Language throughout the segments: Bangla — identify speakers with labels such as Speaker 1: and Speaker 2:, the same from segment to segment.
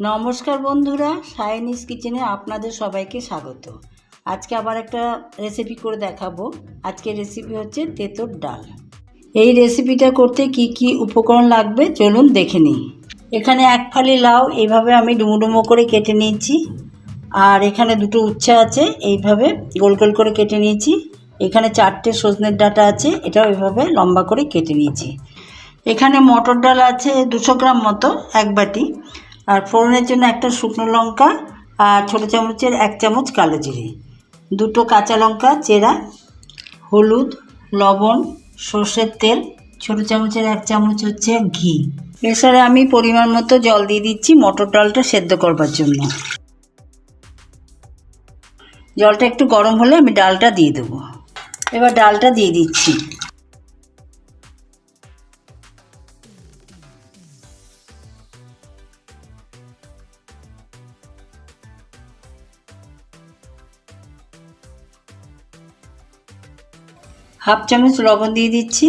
Speaker 1: নমস্কার বন্ধুরা সায়নিস কিচেনে আপনাদের সবাইকে স্বাগত। আজকে আবার একটা রেসিপি করে দেখাবো। আজকের রেসিপি হচ্ছে তেঁতোর ডাল। এই রেসিপিটা করতে কি কি উপকরণ লাগবে চলুন দেখে নিই। এখানে এক ফালি লাউ, এইভাবে আমি ডুমো ডুমো করে কেটে নিয়েছি। আর এখানে দুটো উচ্ছে আছে, এইভাবে গোল গোল করে কেটে নিয়েছি। এখানে চারটে সজনের ডাঁটা আছে, এটাও এইভাবে লম্বা করে কেটে নিয়েছি। এখানে মটর ডাল আছে দুশো গ্রাম মতো, এক বাটি। আর ফোড়নের জন্য একটা শুকনো লঙ্কা আর ছোটো চামচের এক চামচ কালো জিরে। দুটো কাঁচা লঙ্কা, চেরা, হলুদ, লবণ, সর্ষের তেল, ছোটো চামচের এক চামচ হচ্ছে ঘি। এছাড়া আমি পরিমাণ মতো জল দিয়ে দিচ্ছি মটর ডালটা সেদ্ধ করবার জন্য। জলটা একটু গরম হলে আমি ডালটা দিয়ে দেবো। এবার ডালটা দিয়ে দিচ্ছি। হাফ চামচ লবণ দিয়ে দিচ্ছি।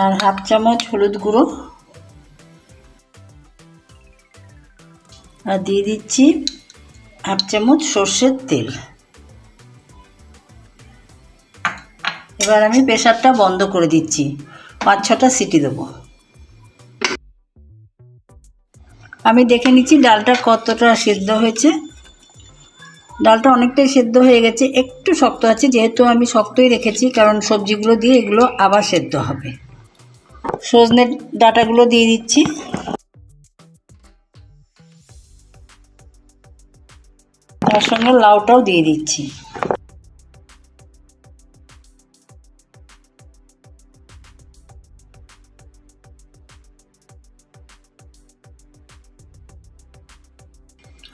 Speaker 1: আর হাফ চামচ হলুদ গুঁড়ো। আর দিয়ে দিচ্ছি হাফ চামচ সর্ষের তেল। এবার আমি প্রেশারটা বন্ধ করে দিচ্ছি। পাঁচ ছটা সিটি দেবো। আমি দেখে নিচ্ছি ডালটা কতটা সেদ্ধ হয়েছে। ডালটা অনেকটাই সেদ্ধ হয়ে গেছে। একটু শক্ত আছে, যেহেতু আমি শক্তই রেখেছি, কারণ সবজিগুলো দিয়ে এগুলো আবার সেদ্ধ হবে। সজনের ডাটাগুলো দিয়ে দিচ্ছি। তার সঙ্গে লাউটাও দিয়ে দিচ্ছি।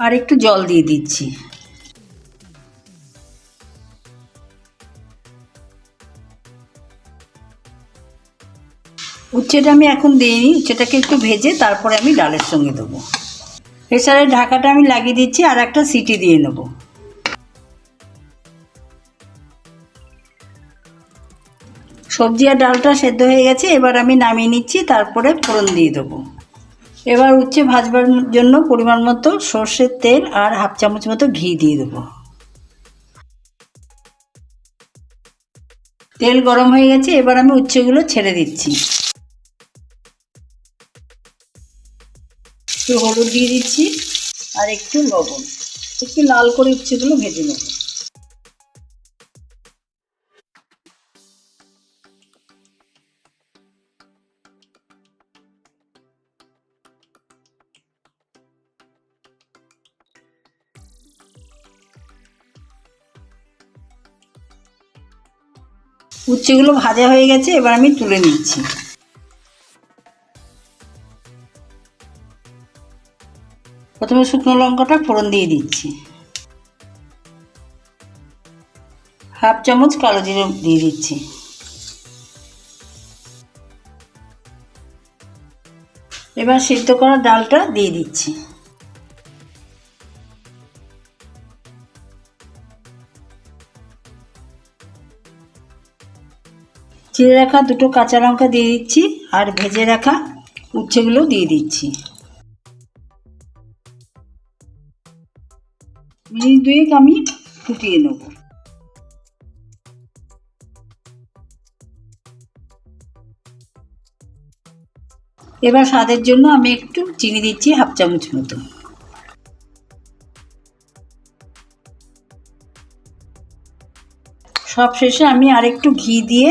Speaker 1: আর একটু জল দিয়ে দিচ্ছি। উচ্ছেটা আমি এখন দিইনি, উচ্ছেটাকে একটু ভেজে তারপরে আমি ডালের সঙ্গে দেবো। প্রেসারের ঢাকাটা আমি লাগিয়ে দিচ্ছি, আর একটা সিটি দিয়ে নেব। সবজি আর ডালটা সেদ্ধ হয়ে গেছে, এবার আমি নামিয়ে নিচ্ছি, তারপরে ফোড়ন দিয়ে দেবো। এবার উচ্ছে ভাজবার জন্য পরিমাণ মতো সর্ষের তেল আর হাফ চামচ মতো ঘি দিয়ে দেবো। তেল গরম হয়ে গেছে, এবার আমি উচ্ছেগুলো ছেড়ে দিচ্ছি। একটু হলুদ দিয়ে দিচ্ছি আর একটু লবণ। একটু লাল করে উচ্ছেগুলো ভেজে নেব। উচ্ছেগুলো ভাজা হয়ে গেছে, এবার আমি তুলে নিচ্ছি। প্রথমে শুকনো লঙ্কাটা ফোড়ন দিয়ে দিচ্ছি। হাফ চামচ কালো জিরে দিয়ে দিচ্ছি। এবার সিদ্ধ করা ডালটা দিয়ে দিচ্ছি। চিড়ে রাখা দুটো কাঁচা লঙ্কা দিয়ে দিচ্ছি আর ভেজে রাখা উচ্ছেগুলো দিয়ে দিচ্ছি। মিনিট দুয়েক আমি ফুটিয়ে নেব। এবার স্বাদের জন্য আমি একটু চিনি দিচ্ছি হাফ চামচ মতো। সব শেষে আমি আরেকটু ঘি দিয়ে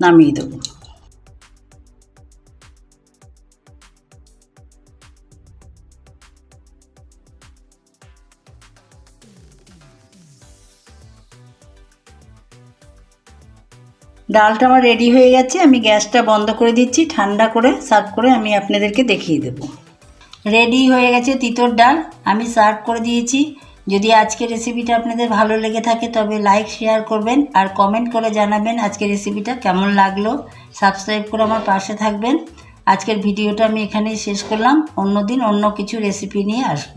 Speaker 1: নামিয়ে দেবো। ডালটা আমার রেডি হয়ে গেছে, আমি গ্যাসটা বন্ধ করে দিচ্ছি, ঠান্ডা করে সার্ভ করে আমি আপনাদেরকে দেখিয়ে দেব। রেডি হয়ে গেছে তিতর ডাল, আমি সার্ভ করে দিয়েছি। যদি আজকের রেসিপিটা আপনাদের ভালো লেগে থাকে, তবে লাইক শেয়ার করবেন আর কমেন্ট করে জানাবেন আজকের রেসিপিটা কেমন লাগল। সাবস্ক্রাইব করে আমার পাশে থাকবেন। আজকের ভিডিওটা আমি এখানেই শেষ করলাম। অন্য দিন অন্য কিছু রেসিপি নিয়ে আসব।